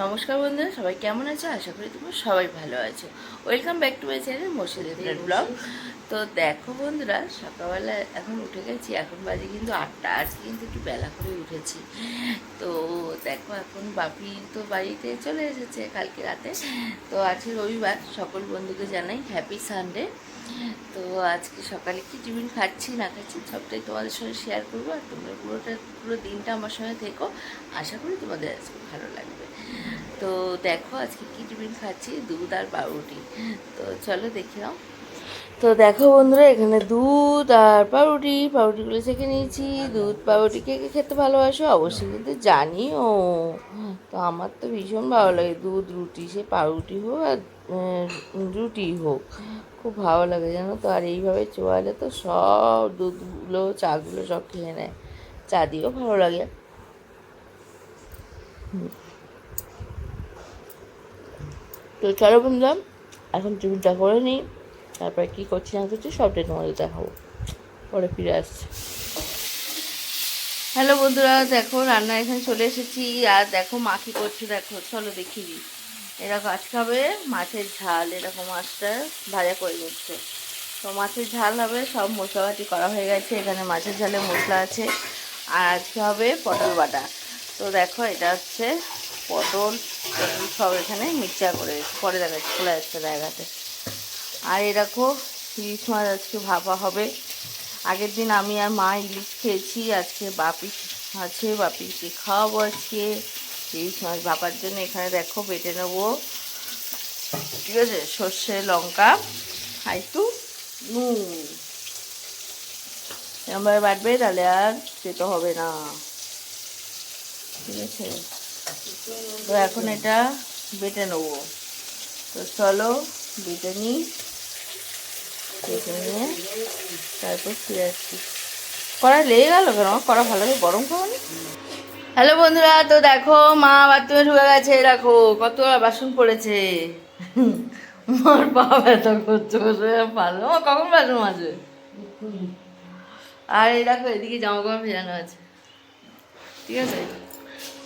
নমস্কার বন্ধুরা সবাই কেমন আছো? আশা করি তোমরা সবাই ভালো আছো। Welcome back to my channel Murshidabad blog তো দেখো বন্ধুরা সকালবেলা এখন উঠে গেছি এখন বাজে কিন্তু আটটা আজকে কিন্তু একটু বেলা করে উঠেছি। তো দেখো এখন বাপি তো বাড়িতে চলে এসেছে কালকে রাতে। তো আজকে রবিবার সকল বন্ধুকে জানাই হ্যাপি সানডে তো আজকে সকালে কি টিফিন খাচ্ছি না খাচ্ছি সবটাই তোমাদের সঙ্গে শেয়ার করব। আর তোমরা পুরোটা পুরো দিনটা আমার সঙ্গে থেকো। আশা করি তোমাদের আজকে ভালো লাগবে। তো দেখো আজকে কি টিফিন খাচ্ছি? দুধ আর পাউরুটি। তো চলো দেখে নাও। তো দেখো বন্ধুরা, এখানে দুধ আর পাউরুটি। পাউরুটিগুলো চেখে নিয়েছি। দুধ, পাউরুটি, কে কে খেতে ভালোবাসো অবশ্যই কিন্তু জানিও। তো আমার তো ভীষণ ভালো লাগে দুধ, রুটি, সে পাউরুটি হোক আর রুটি হোক। খুব ভালো লাগে জানো তো। আর এইভাবে চোয়ালে তো সব দুধগুলো, চাগুলো সব খেয়ে নেয়। চা দিয়েও ভালো লাগে। তো চলো বন্ধুরা, এখন টিফিনটা করে নিই। তারপরে কী করছি না করছি, সবটাই তোমাদের দেখাবো। পরে ফিরে আসছি। হ্যালো বন্ধুরা, দেখো রান্না এখানে চলে এসেছি। আর দেখো মা কী করছে, দেখো, চলো দেখি। এরকম আজকে হবে মাছের ঝাল, এরকম মাছটা ভাজা করে নিচ্ছে। তো মাছের ঝাল হবে, সব মশলাপাতি করা হয়ে গেছে। এখানে মাছের ঝালে মশলা আছে। আর আজকে হবে পটল বাটা। তো দেখো এটা হচ্ছে পটল সব এখানে মিক্সচার করে। পরে দেখাচ্ছি, খোলা যাচ্ছে জায়গাতে আর দেখো, ইলিশ মাছ আজকে ভাপা হবে। আগের দিন আমি আর মা ইলিশ খেয়েছি, আজকে বাপি আছে, বাপিকে খাওয়াবো আজকে। ইলিশ মাছ ভাপার জন্য এখানে দেখো বেটে নেব। ঠিক আছে, সর্ষে, লঙ্কা, আর একটু নুন। এরমভাবে বাটবে, তাহলে আর যেতে হবে না। ঠিক আছে। তো এখন এটা বেটে নেব। তো চলো বেটে নিই। বেটে নিয়ে তারপর ফিরে আসছি। কড়া লেগে গেল কেন? কড়া ভালো করে গরম না। হ্যালো বন্ধুরা, তো দেখো মা বাথরুমে ঢুকে গেছে, দেখো কত বাসন পড়েছে। মার পা ব্যথা করছে, বসে পারল কখন বাসন আছে? আর এই দেখো, এদিকে জামা কাপড় ভেজানো আছে। ঠিক আছে?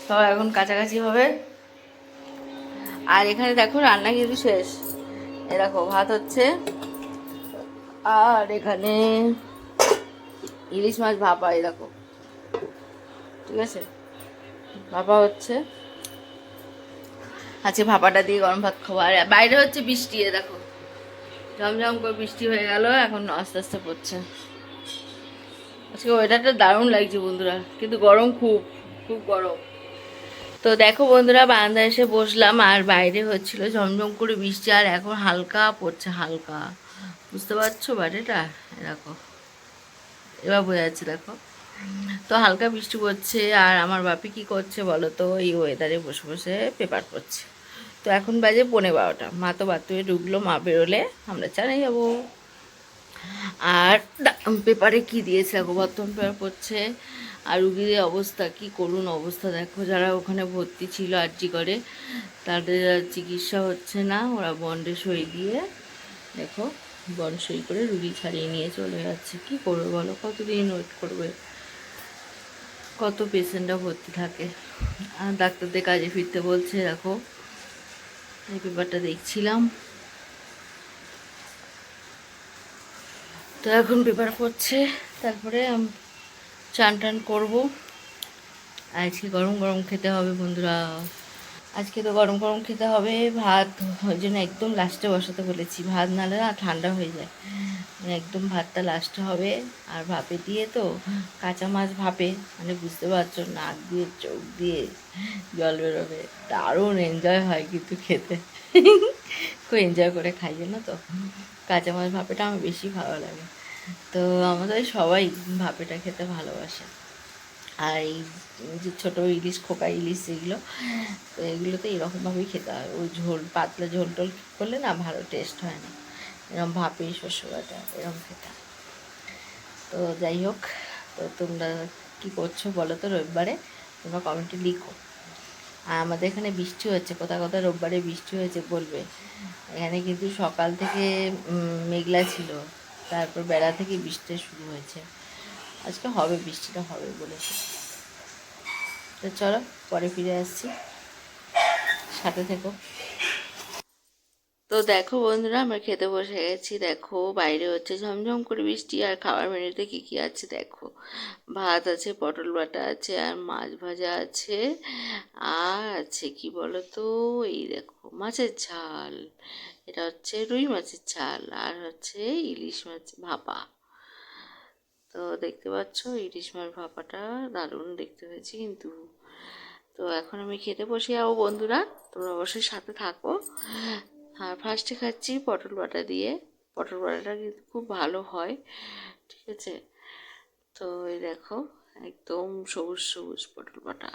সব এখন কাছাকাছি হবে। আর এখানে দেখো রান্না কিন্তু শেষ। এ দেখো, ভাত হচ্ছে। আর এখানে ইলিশ মাছ ভাপা এই দেখো। ঠিক আছে? ভাপা হচ্ছে। আজকে ভাপাটা দিয়ে গরম ভাত খাব। আর বাইরে হচ্ছে বৃষ্টি, এ দেখো। ঝমঝম করে বৃষ্টি হয়ে গেল, এখন আস্তে আস্তে পড়ছে। আজকে ওয়েদারটা দারুণ লাগছে বন্ধুরা, কিন্তু গরম খুব খুব গরম। তো দেখো বন্ধুরা বারান্দা এসে বসলাম আর বাইরে হচ্ছিল ঝমঝম করে বৃষ্টি আর এখন হালকা পড়ছে, হালকা। বুঝতে পারছ বাড়িটা? দেখো। এবার বোঝা যাচ্ছে দেখো। তো হালকা বৃষ্টি পড়ছে আর আমার বাপি কি করছে বলো তো? এই ওয়েদারে বসে বসে পেপার পড়ছে। তো এখন বাজে পৌনে বারোটা। মা তো বাথরুমে ঢুকলো, মা বেরোলে আমরা চালাই যাব। আর পেপারে কি দিয়েছে দেখো? বর্তমান পেপার পড়ছে। আর রুগীদের অবস্থা, কি করুন অবস্থা? দেখো যারা ওখানে ভর্তি ছিল আর্জি করে, তাদের চিকিৎসা হচ্ছে না। ওরা বন্ডে সই দিয়ে, দেখো বন্ড সই করে রুগী ছাড়িয়ে নিয়ে চলে যাচ্ছে। কি করবে বলো? কতদিন ওয়েট করবে? কত পেশেন্টরা ভর্তি থাকে? আর ডাক্তারদের কাজে ফিরতে বলছে, দেখো, এই পেপারটা দেখছিলাম। তো এখন পেপার পড়ছে, তারপরে চান টান করব। আজকে গরম গরম খেতে হবে বন্ধুরা। আজকে তো গরম গরম খেতে হবে। ভাত ওই জন্য একদম লাস্টে বসাতে বলেছি। ভাত নাহলে না ঠান্ডা হয়ে যায়। মানে একদম ভাতটা লাস্টে হবে। আর ভাপে দিয়ে তো কাঁচা মাছ ভাপে। মানে বুঝতে পারছ, নাক দিয়ে, চোখ দিয়ে জল বেরোবে। দারুণ এনজয় হয় কিন্তু খেতে। খুব এনজয় করে খাই, জানো তো? কাঁচা মাছ ভাপেটা আমার বেশি ভালো লাগে। তো আমাদের সবাই ভাপেটা খেতে ভালোবাসে। আর এই যে ছোটো ইলিশ, খোকা ইলিশ এগুলো তো এগুলোতে এরকমভাবেই খেতে হয়। ওই ঝোল, পাতলা ঝোল টোল করলে না ভালো টেস্ট হয় না। এরকম ভাপে শস্য বাটা এরকম খেতে। তো যাই হোক, তো তোমরা কী করছ বলো তো রবিবারে? তোমরা কমেন্টে লিখো। আর আমাদের এখানে বৃষ্টি হচ্ছে কোথাও কোথাও রোববারে বৃষ্টি হয়েছে বলবে? এখানে কিন্তু সকাল থেকে মেঘলা ছিল। তারপর বেলা থেকে বৃষ্টিটা শুরু হয়েছে। আজকে হবে, বৃষ্টিটা হবে বলেছে তো চলো, পরে ফিরে আসছি। সাথে থেকো। তো দেখো বন্ধুরা, আমরা খেতে বসে গেছি। দেখো বাইরে হচ্ছে ঝমঝম করে বৃষ্টি আর খাবার মেনুতে কী কী আছে দেখো। ভাত আছে, পটল বাটা আছে, আর মাছ ভাজা আছে। আর আছে কি বলো তো এই দেখো, মাছের ঝাল। এটা হচ্ছে রুই মাছের ঝাল আর হচ্ছে ইলিশ মাছ ভাপা। তো দেখতে পাচ্ছ, ইলিশ মাছ ভাপাটা দারুণ দেখতে হয়েছে কিন্তু। তো এখন আমি খেতে বসে যাব বন্ধুরা, তোমরা অবশ্যই সাথে থাকো। আর ফার্স্টে খাচ্ছি পটল বাটা দিয়ে। পটল বাটাটা কিন্তু খুব ভালো হয়, ঠিক আছে? তো এই দেখো, একদম সবুজ সবুজ পটল বাটা।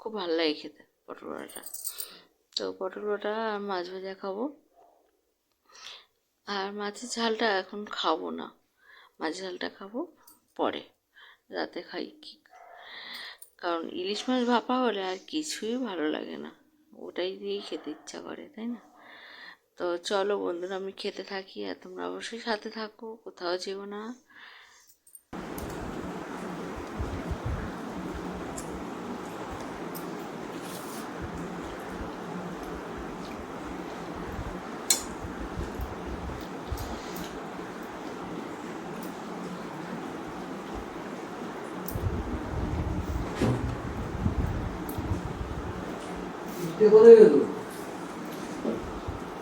খুব ভালো লাগে খেতে পটল বাটাটা। তো পটল বাটা আর মাছ ভাজা খাব। আর মাছের ঝালটা এখন খাব না। মাছের ঝালটা খাব পরে, রাতে খাই কি। কারণ ইলিশ মাছ ভাপা হলে আর কিছুই ভালো লাগে না। ওটাই দিয়েই খেতে ইচ্ছা করে, তাই না? তো চলো বন্ধুরা, আমি খেতে থাকি আর তোমরা অবশ্যই সাথে থাকো, কোথাও যেও না।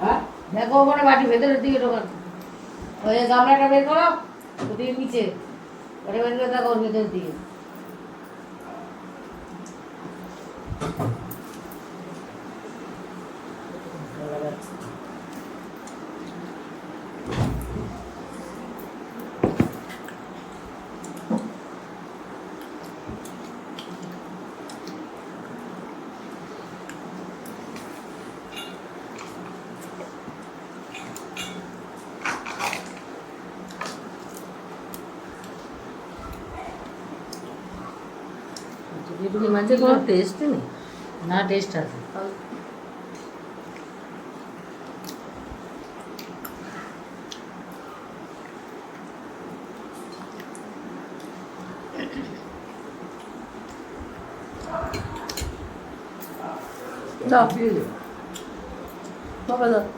হ্যাঁ? দেখো ওখানে বাটি ভেতরের দিকে ঢোকান। ওই গামলাটা বের করো, ওদিকে নিচে। ওটা বের করে দেখো ভেতরের দিকে। মাঝে কোনো টেস্ট নেই না টেস্ট আছে দাও বাবা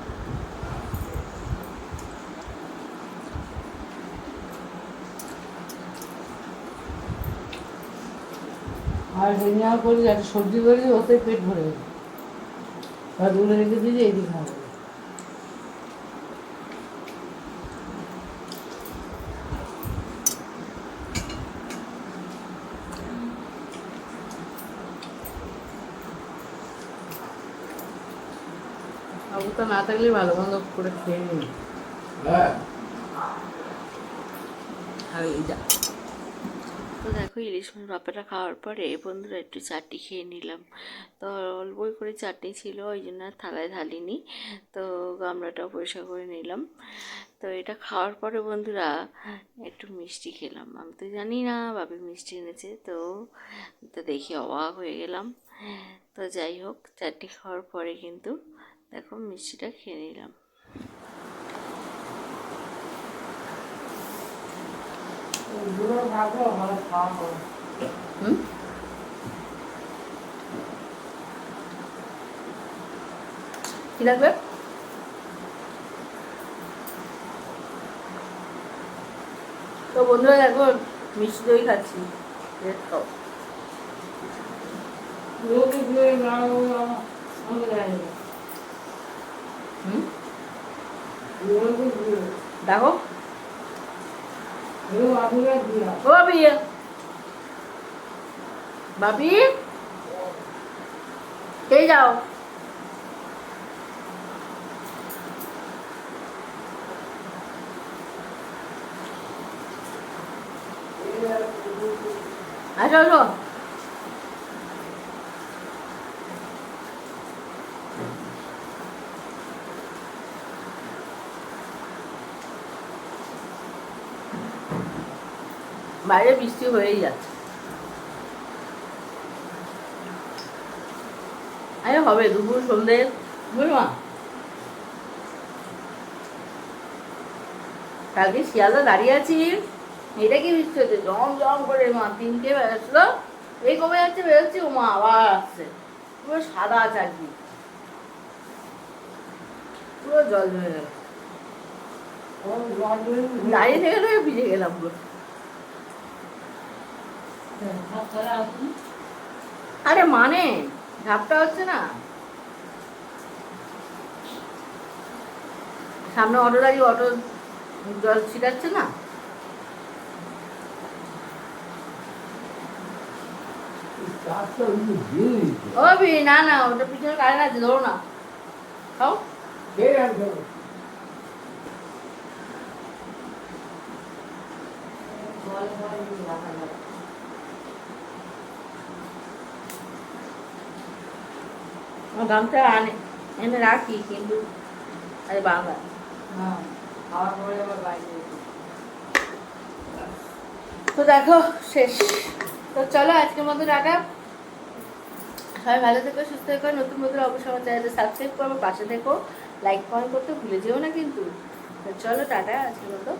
হেনিয়া করি একটা সবজি করি ওতে পেট ভরে আর দূরে রেখে দিয়েছি এইদিকে খাব অবস্থা না থাকলে ভালো মন্দ করে খেয়ে নিই আর এই যা দেখো ইলিশ মাছ বাপাটা খাওয়ার পরে বন্ধুরা একটু চাটনি খেয়ে নিলাম। তো অল্পই করে চাটনি ছিল, ওই জন্য থালায় ঢালিনি। তো গামলাটাও পরিষ্কার করে নিলাম। তো এটা খাওয়ার পরে বন্ধুরা একটু মিষ্টি খেলাম। আমি তো জানি না বাপি মিষ্টি এনেছে, তো তো দেখি অবাক হয়ে গেলাম। তো যাই হোক, চাটনি খাওয়ার পরে কিন্তু দেখো মিষ্টিটা খেয়ে নিলাম ওগুলো ভালো ভালো খাওয়া হবে হুম? কি লাগবে? তো বন্ধুরা দেখো মিষ্টি দই খাচ্ছি। দেখো। এও আগুলা দিয়া ও বাবি বাবি এই যাও আসো বাইরে বৃষ্টি হয়েই যাচ্ছে। আরে হবে দুপুর সন্ধে। বুঝলো কালকে শিয়ালদা দাঁড়িয়ে আছি। এটা কি বৃষ্টি হচ্ছে? জম জম করে মা তিনটে বেরোচ্ছিল। এই কমে যাচ্ছে বেরোচ্ছি? ও মা আবার আসছে। পুরো সাদা আছে চাকরি। পুরো জল জমে গেল। দাঁড়িয়ে থেকে ভিজে গেলাম পুরো। আরে মানে? ঝাপটা হচ্ছে না? সামনে অটো দাঁড়িয়ে অটো জল ছিটাচ্ছে না? না না, ওটা পিছনে কারেন্ট আছে, ধরো না। খাও। আমার গামছা আনে এনে রাখি কিন্তু আরে বাংলা তো দেখো শেষ। তো চলো আজকের মতো টাটা। সবাই ভালো থেকো সুস্থ থেকো নতুন নতুন অবশ্যই আমার চ্যানেলটা সাবস্ক্রাইব করো পাশে থেকো। লাইক কমেন্ট করতে ভুলে যেও না কিন্তু। তো চলো টাটা আজকের মতো।